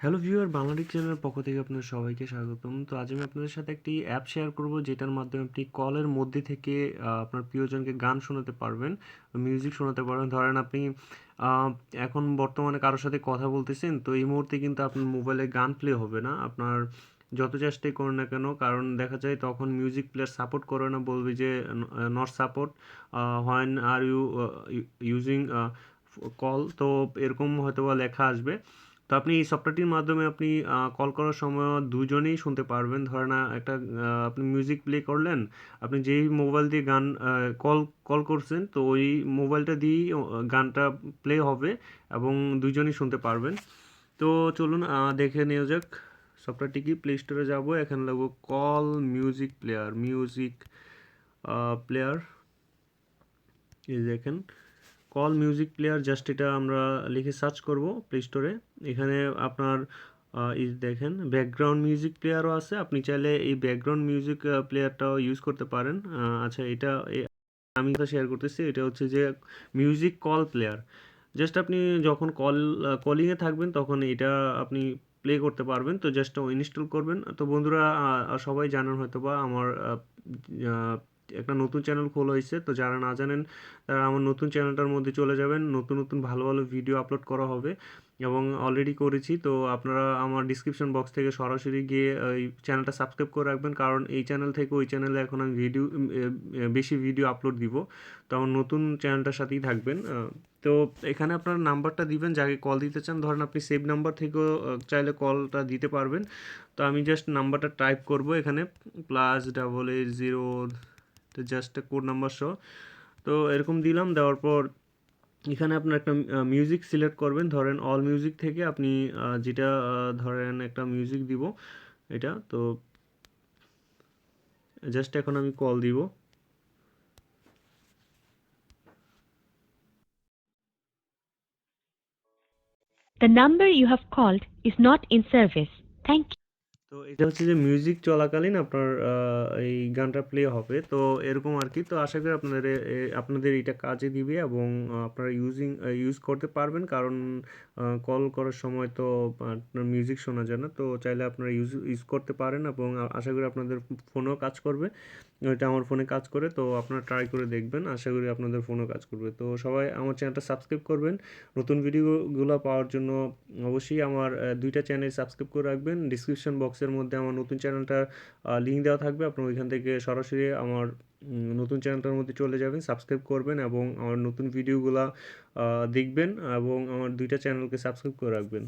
Hello viewer Bangladesh চ্যানেলের পক্ষ থেকে আপনাদের সবাইকে স্বাগতম। তো আজ আমি আপনাদের সাথে একটি অ্যাপ শেয়ার করব, যেটার মাধ্যমে আপনি কলের মধ্যে থেকে আপনার প্রিয়জনকে গান শোনাতে পারবেন মিউজিক শোনাতে পারবেন। ধরেন আপনি এখন বর্তমানে কারোর সাথে কথা বলতেছেন, তো এই মুহূর্তে কিন্তু আপনার মোবাইলে গান প্লে হবে না। আপনার যত চেষ্টাই করুন না কেন, কারণ দেখা যায় তখন মিউজিক প্লেয়ার সাপোর্ট করে না, বলবে যে not support when are you using call তো এরকম হয়তো বা লেখা আসবে। তো আপনি এই সফটওয়্যারটির মাধ্যমে আপনি কল করার সময় দুজনেই শুনতে পারবেন। ধরেন একটা আপনি মিউজিক প্লে করলেন, আপনি যেই মোবাইল দিয়ে গান কল কল করছেন, তো ওই মোবাইলটা দিয়েই গানটা প্লে হবে এবং দুজনেই শুনতে পারবেন। তো চলুন দেখে নেওয়া যাক সফটওয়্যারটি কি। প্লে স্টোরে যাব, এখানে লাগবো call music player music player এই দেখেন। কল মিউজিক প্লেয়ার জাস্ট এটা আমরা লিখে সার্চ করব প্লে স্টোরে এখানে আপনার দেখেন ব্যাকগ্রাউন্ড মিউজিক প্লেয়ারও আছে। আপনি চাইলে এই ব্যাকগ্রাউন্ড মিউজিক প্লেয়ারটাও ইউজ করতে পারেন। আচ্ছা এটা আমি শেয়ার করতেছি, এটা হচ্ছে যে মিউজিক কল প্লেয়ার জাস্ট আপনি যখন কল কলিংয়ে থাকবেন, তখন এটা আপনি প্লে করতে পারবেন। তো জাস্ট ইনস্টল করবেন। তো বন্ধুরা সবাই জানেন হয়তো বা আমার একটা নতুন চ্যানেল খোলা হয়েছে। তো যারা না জানেন, তারা আমার নতুন চ্যানেলটার মধ্যে চলে যাবেন। নতুন নতুন ভালো ভালো ভিডিও আপলোড করা হবে। এবং অলরেডি করেছি। তো আপনারা আমার ডিসক্রিপশন বক্স থেকে সরাসরি গিয়ে, এই চ্যানেলটা সাবস্ক্রাইব করে রাখবেন। কারণ এই চ্যানেল থেকে ওই চ্যানেলে এখন আমি ভিডিও বেশি ভিডিও আপলোড দিব। তো আমার নতুন চ্যানেলটার সাথেই থাকবেন। তো এখানে আপনার নাম্বারটা দিবেন। যাকে কল দিতে চান, ধরেন আপনি সেভ নাম্বার থেকেও চাইলে কলটা দিতে পারবেন। তো আমি জাস্ট নাম্বারটা টাইপ করব এখানে। প্লাস ডাবল এইট জিরো তো জাস্ট কোড নাম্বার সহ তো এরকম দিলাম দেওয়ার পর এখানে আপনার একটা মিউজিক সিলেক্ট করবেন ধরেন অল মিউজিক থেকে আপনি যেটা ধরেন একটা মিউজিক দিব এটা তো জাস্ট এখন আমি কল দিব The number you have called is not in service. Thank you. তো এটা হচ্ছে যে মিউজিক চলাকালীন আপনার এই গানটা প্লে হবে। তো এরকম আর কি তো আশা করি আপনাদের আপনাদের এটা কাজে দিবে এবং আপনারা ইউজিং ইউজ করতে পারবেন। কারণ কল করার সময় তো আপনার মিউজিক শোনা যায় না। তো চাইলে আপনারা ইউজ ইউজ করতে পারেন এবং আশা করি আপনাদের ফোনেও কাজ করবে। এটা আমার ফোনে কাজ করে। তো আপনারা ট্রাই করে দেখবেন। আশা করি আপনাদের ফোনেও কাজ করবে। তো সবাই আমার চ্যানেলটা সাবস্ক্রাইব করবেন। নতুন ভিডিওগুলো পাওয়ার জন্য অবশ্যই আমার দুইটা চ্যানেল সাবস্ক্রাইব করে রাখবেন। ডিসক্রিপশন বক্সের মধ্যে আমার নতুন চ্যানেলটার লিঙ্ক দেওয়া থাকবে। আপনার ওইখান থেকে সরাসরি আমার নতুন চ্যানেলটার মধ্যে চলে যাবেন সাবস্ক্রাইব করবেন এবং আমার নতুন ভিডিওগুলো দেখবেন এবং আমার দুইটা চ্যানেলকে সাবস্ক্রাইব করে রাখবেন।